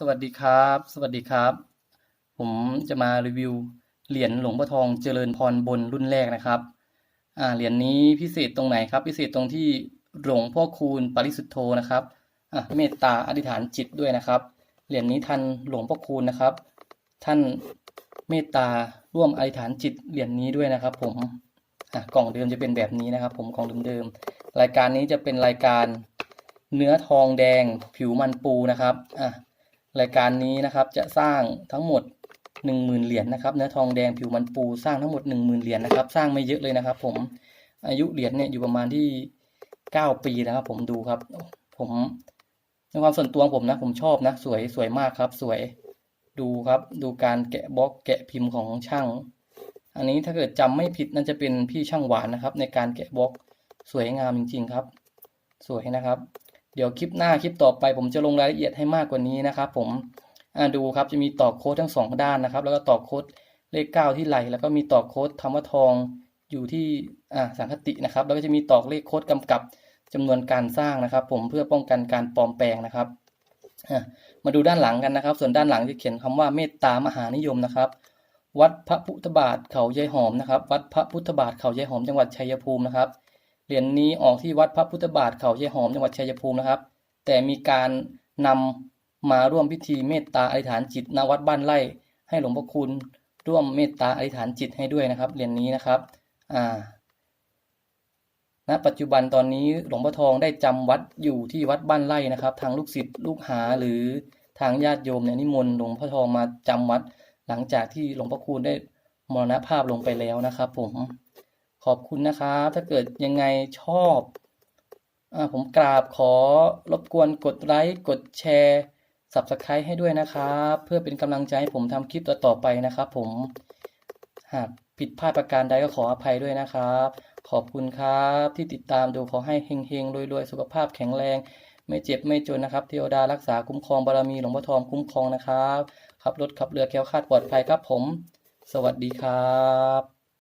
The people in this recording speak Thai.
สวัสดีครับ สวัสดีครับ ผมจะมารีวิวเหรียญหลวงพ่อทองเจริญพรบนรุ่นแรกนะครับ อ่าเหรียญนี้พิเศษตรงไหนครับ พิเศษตรงที่หลวงพ่อคูณปริสุทธโธนะครับ อะเมตตาอธิษฐานจิตด้วยนะครับ เหรียญนี้ท่านหลวงพ่อคูณนะครับ ท่านเมตตาร่วมอธิษฐานจิตเหรียญนี้ด้วยนะครับ ผมอะกล่องเดิมจะเป็นแบบนี้นะครับ ผมกล่องเดิมๆรายการนี้จะเป็นรายการเนื้อทองแดงผิวมันปูนะครับ อะ รายการนี้นะครับจะสร้างทั้งหมดหนึ่งหมื่นเหรียญนะครับ เนื้อทองแดงผิวมันปูสร้างทั้งหมดหนึ่งหมื่นเหรียญนะครับ สร้างไม่เยอะเลยนะครับ ผมอายุเหรียญเนี่ยอยู่ประมาณที่เก้าปีนะครับ ผมดูครับ ผมในความส่วนตัวผมนะ ผมชอบนะ สวยสวยมากครับ สวยดูครับ ดูการแกะบล็อกแกะพิมพ์ของช่าง อันนี้ถ้าเกิดจำไม่ผิดน่าจะเป็นพี่ช่างหวานนะครับ ในการแกะบล็อกสวยงามจริง ๆ ครับ สวยนะครับ เดี๋ยวคลิปหน้าคลิปต่อไป ผมจะลงรายละเอียดให้มากกว่านี้นะครับ ผมดูครับจะมีต่อโค้ดทั้งสองด้านนะครับ แล้วก็ต่อโค้ดเลขเก้าที่ไหลแล้วก็มีต่อโค้ดธรรมทองอยู่ที่สังคตินะครับ แล้วก็จะมีต่อเลขโค้ดกำกับจำนวนการสร้างนะครับ ผมเพื่อป้องกันการปลอมแปลงนะครับมาดูด้านหลังกันนะครับ ส่วนด้านหลังจะเขียนคำว่าเมตตามหานิยมนะครับ วัดพระพุทธบาทเขายายหอมนะครับ วัดพระพุทธบาทเขายายหอมจังหวัดชัยภูมินะครับ เหรียญนี้ออกที่วัดพระพุทธบาทเขายายหอมจังหวัดชัยภูมินะครับ แต่มีการนำมาร่วมพิธีเมตตาอธิษฐานจิตณวัดบ้านไร่ ให้หลวงพ่อคุณร่วมเมตตาอธิษฐานจิตให้ด้วยนะครับเหรียญนี้นะครับอ่าณปัจจุบันตอนนี้หลวงพ่อทองได้จำวัดอยู่ที่วัดบ้านไร่นะครับ ทางลูกศิษย์ลูกหาหรือทางญาติโยมเนี่ยนิมนต์หลวงพ่อทองมาจำวัด หลังจากที่หลวงพ่อคูณได้มรณภาพลงไปแล้วนะครับผม ขอบคุณนะครับ ถ้าเกิดยังไงชอบอผมกราบขอรบกวนกดไลค์กดแชร์ Subscribe ให้ด้วยนะครับ เพื่อเป็นกำลังใจให้ผมทำคลิปต่อๆไปนะครับผมหากผิดพลาดประการใดก็ขออภัยด้วยนะครับ ขอบคุณครับที่ติดตามดูขอให้เฮงๆรวยๆ สุขภาพแข็งแรง ไม่เจ็บไม่จนนะครับ เทวดารักษาคุ้มครองบารมีหลวงพ่อทองคุ้มครองนะครับขับรถขับเรือแคล้วคลาดปลอดภัยครับผม สวัสดีครับ